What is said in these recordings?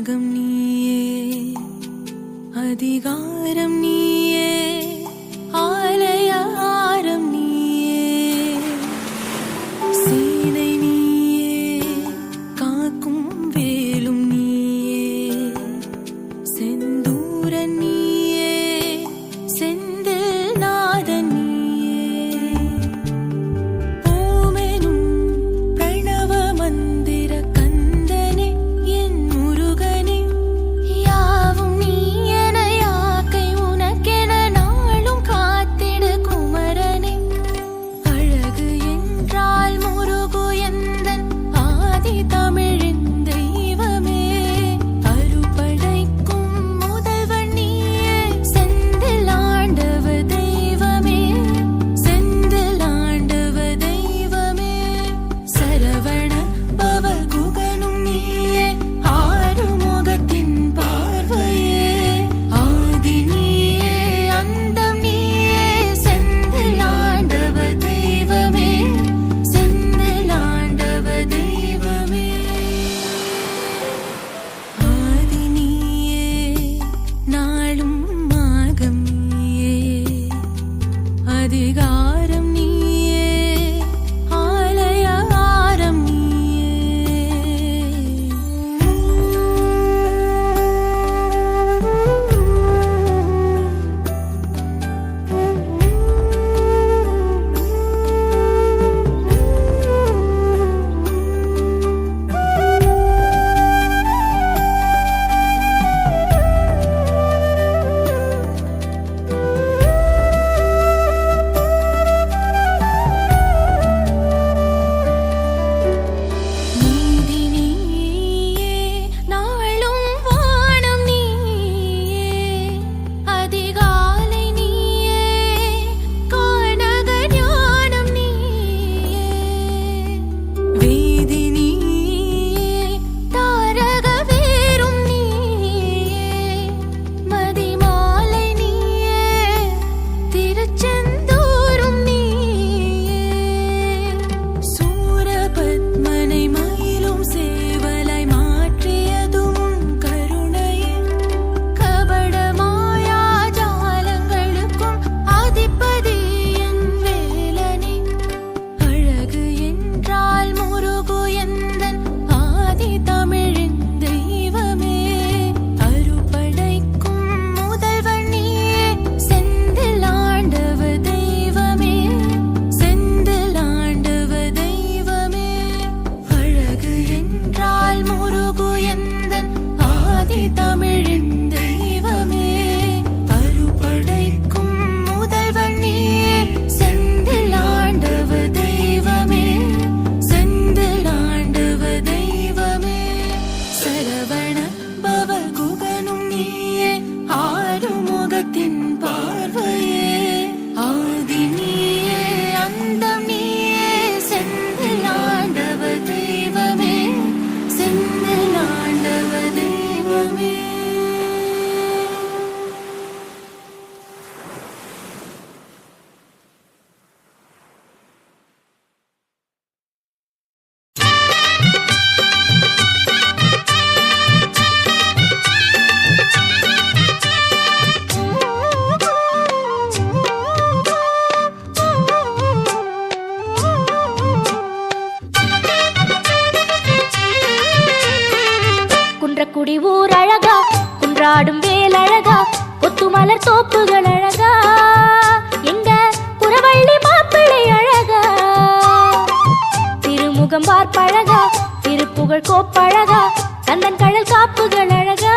தியாகம் நீயே. அதிகாரம் நீ குடி ஊர் அழகா குன்றாடும் வேல் அழகா கொத்து மலர் தோப்புகள் அழகா. எங்க புறவள்ளி மாப்பிள்ளை அழகா. திருமுகம் பார்ப்பழகா திருப்புகழ் கோப்பழகா கந்தன் கடல் காப்புகள் அழகா.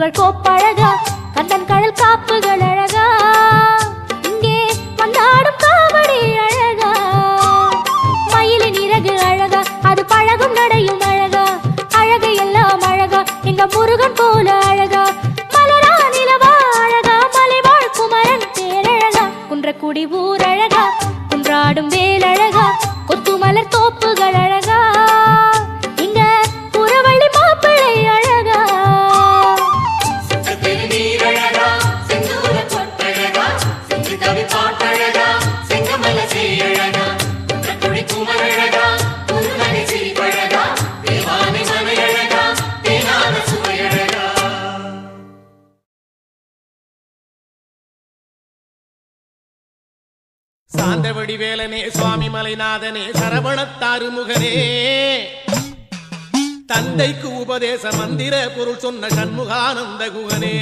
புகழ் கோப்பழகா காந்த வடிவேலனே சுவாமி மலைநாதனே சரவணத்தாறு முகனே தந்தைக்கு உபதேச மந்திர பொருள் சொன்ன சண்முகானந்த குகனே.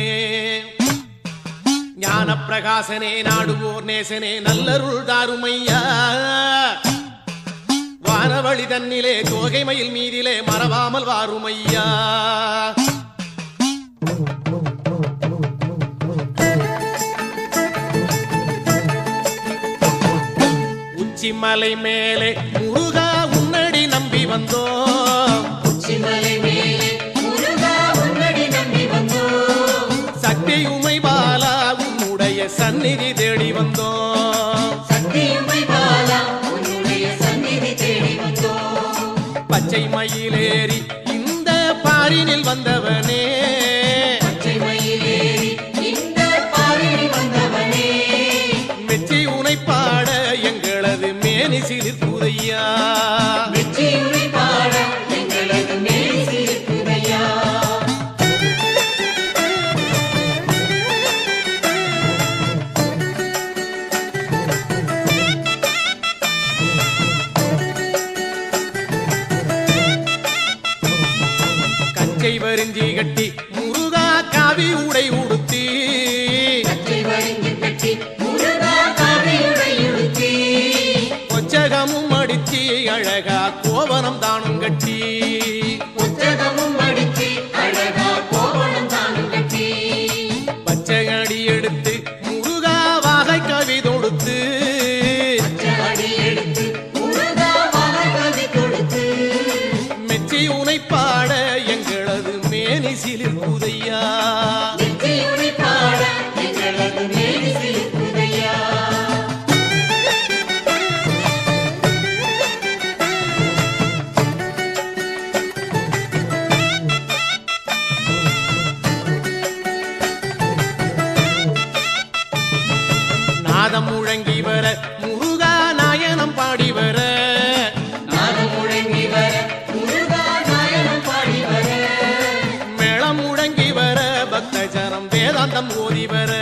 ஞான பிரகாசனே நாடுவோர் நேசனே நல்லருள் தாருமையா. வானவழி தன்னிலே தோகைமயில் மீதிலே மறவாமல் வாருமையா. உச்சிமலை மேலே. முருகா உன்னடி நம்பி வந்தோம். உச்சிமலை மேலே சிலிர்க்குதையா அழகா கோவனம் தானும் கட்டி ಇವರ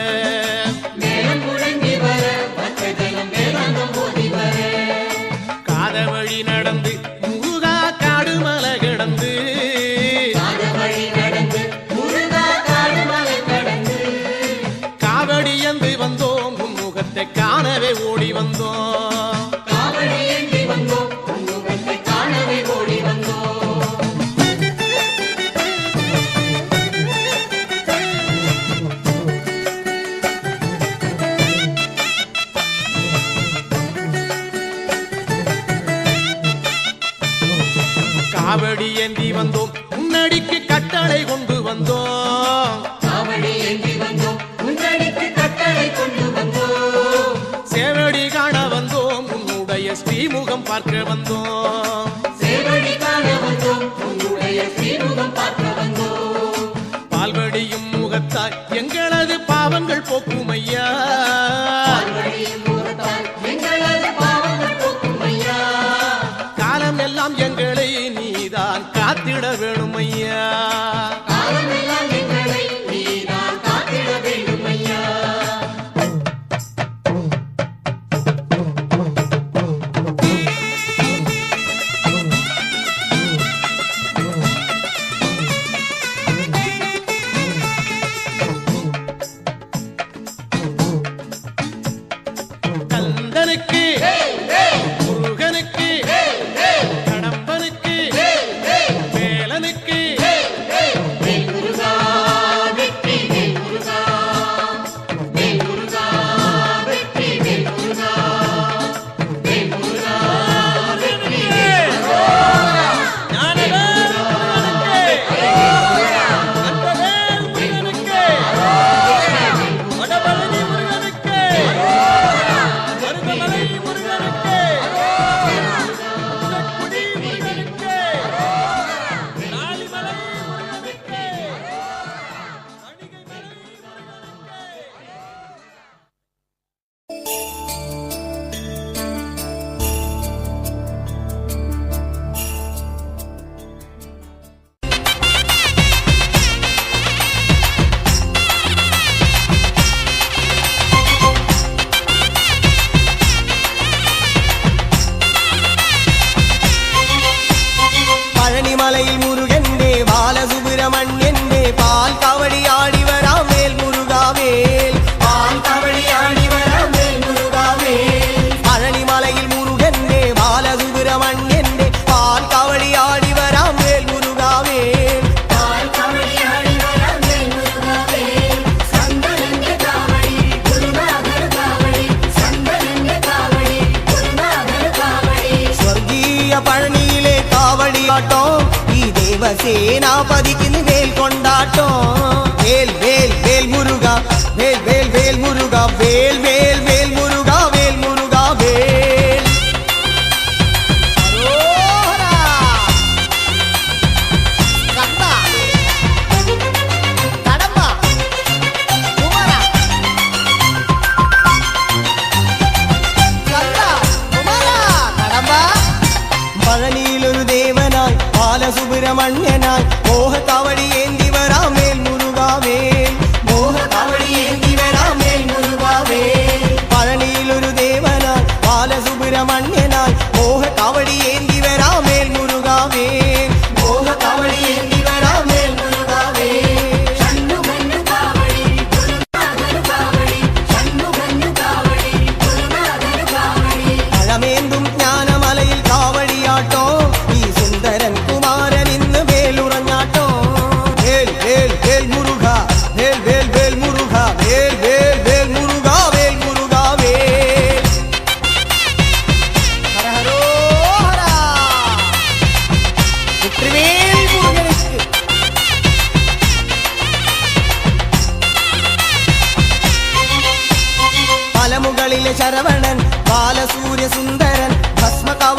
காவடி ஏந்தி வந்தோம். உன்னடிக்கு கட்டளை கொண்டு வந்தோம். காவடி ஏந்தி வந்தோம். உன்னடிக்கு கட்டளை கொண்டு வந்தோம். சேவடி காண வந்தோம். உன்னுடைய ஸ்ரீமுகம் பார்க்க வந்தோம். சேவடி காண வந்தோம். உன்னுடைய ஸ்ரீமுகம் பார்க்க வந்தோம். பால்வடியும் முகத்தாய் எங்களது பாவங்கள் போக்கும் தேவசேனாபதிக்கு மேல் கொண்டாட்டம். வேல்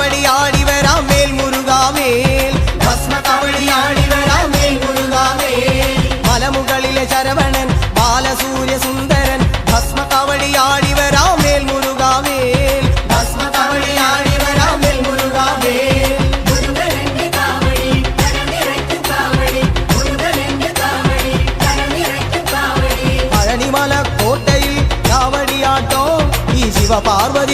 காவடி ஆடி வரா மேல் முருகா மேல். பஸ்ம காவடி ஆடி வரா மேல் முருகா மேல். மலமுகளிலே சரவணன் பாலசூரிய சுந்தரன். பஸ்ம காவடி ஆடி வரா மேல் முருகா மேல். பஸ்ம காவடி ஆடி வரா மேல் முருகா பழனிமல கோட்டையில் காவடி ஆட்டோ சிவ பார்வதி